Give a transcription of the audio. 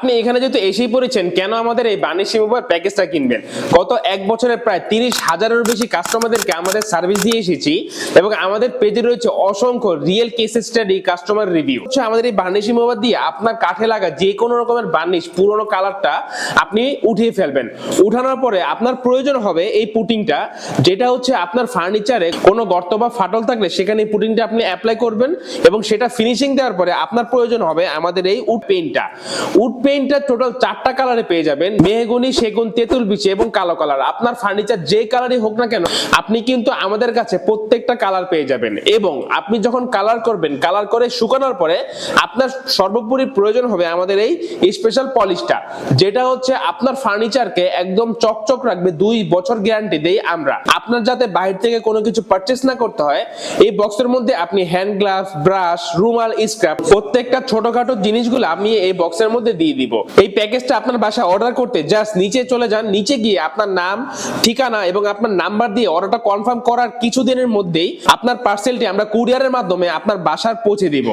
আপনি এখানে যেহেতু এসেই পড়েছেন, কেন আমাদের এই বানিশি মোবাইল প্যাকেজটা কিনবেন? গত এক বছরে প্রায় তিরিশ হাজারেরও বেশি কাস্টমারদেরকে আমাদের সার্ভিস দিয়ে এসেছি এবং আমাদের পেজে রয়েছে অসংখ্য real case study customer review. হচ্ছে আমাদের এই বার্নিশি মোবাইল দিয়ে আপনার কাঠে লাগা যে কোনো রকমের বার্নিশ, পুরোনো কালারটা আপনি উঠিয়ে ফেলবেন। উঠানোর পরে আপনার প্রয়োজন হবে এই পুটিংটা, যেটা হচ্ছে আপনার ফার্নিচারে কোনো গর্ত বা ফাটল থাকলে সেখানে এই পুটিংটা আপনি অ্যাপ্লাই করবেন এবং সেটা ফিনিশিং দেওয়ার পরে আপনার প্রয়োজন হবে আমাদের এই উড পেইন্টটা উড পেইন্টটা টোটাল চারটা কালারে পেয়ে যাবেন। মেহগনি, সেগুন, তেঁতুল, বিচি এবং কালো কালার আপনার ফার্নিচার যে কালারই হোক না কেন, আপনি কিন্তু আমাদের কাছে প্রত্যেকটা কালার পেয়ে যাবেন। এবং আপনি যখন কালার করবেন কালার করে শুকানোর পরে আপনার সর্বোপরি প্রয়োজন হবে আমাদের এই স্পেশাল পলিশটা যেটা হচ্ছে আপনার ফার্নিচারকে একদম চকচক রাখবে দুই বছর গ্যারান্টি দেই আমরা। আপনার যাতে বাইরে থেকে কোনো কিছু পারচেস না করতে হয়, এই বক্সের মধ্যে আপনি হ্যান্ড গ্লাভস ব্রাশ রুমাল স্ক্রাব প্রত্যেকটা ছোটখাটো জিনিসগুলো আমি এই বক্সের মধ্যে দিয়ে দিব এই প্যাকেজটা আপনার বাসা অর্ডার করতে জাস্ট নিচে চলে যান। নিচে গিয়ে আপনার নাম, ঠিকানা এবং আপনার নাম্বার দিয়ে অর্ডারটা কনফার্ম করার কিছুদিনের মধ্যেই আপনার পার্সেলটি আমরা কুরিয়ারের মাধ্যমে আপনার বাসার পৌঁছে দিব।